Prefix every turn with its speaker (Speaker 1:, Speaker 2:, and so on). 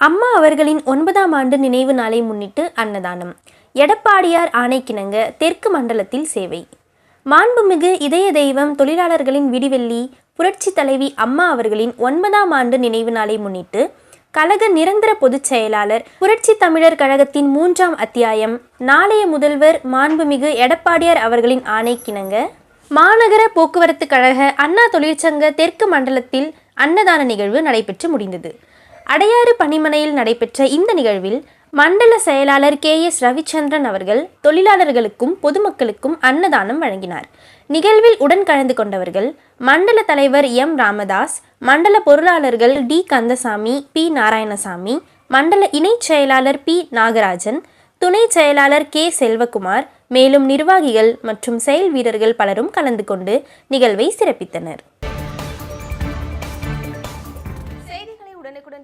Speaker 1: அம்மா அவர்களின் ஒன்பதாம் ஆண்டு நினைவு நாளை முன்னிட்டு அன்னதானம். எடப்பாடியார் ஆணைக்கிணங்க தெற்கு மண்டலத்தில் சேவை. மாண்புமிகு இதய தெய்வம் தொழிலாளர்களின் விடிவெள்ளி புரட்சி தலைவி அம்மா அவர்களின் ஒன்பதாம் ஆண்டு நினைவு நாளை முன்னிட்டு கழக நிரந்தர பொதுச் செயலாளர் புரட்சி தமிழர் கழகத்தின் மூன்றாம் அத்தியாயம் நாளைய முதல்வர் மாண்புமிகு எடப்பாடியார் அவர்களின் ஆணைக்கிணங்க. மாநகர போக்குவரத்து கழக அண்ணா தொழிற்சங்க தெற்கு மண்டலத்தில் அன்னதான நிகழ்வு நடைபெற்று முடிந்தது. அடையாறு பணிமனையில் நடைபெற்ற இந்த நிகழ்வில் மண்டல செயலாளர் கே எஸ் ரவிச்சந்திரன் அவர்கள் தொழிலாளர்களுக்கும் பொதுமக்களுக்கும் அன்னதானம் வழங்கினார். நிகழ்வில் உடன் கலந்து கொண்டவர்கள் மண்டல தலைவர் எம் ராமதாஸ் மண்டல பொருளாளர்கள் டி கந்தசாமி பி நாராயணசாமி மண்டல இணைச் செயலாளர் பி நாகராஜன் துணை செயலாளர் கே செல்வகுமார் மேலும் நிர்வாகிகள் மற்றும் செயல் வீரர்கள் பலரும் கலந்து கொண்டு நிகழ்வை சிறப்பித்தனர்.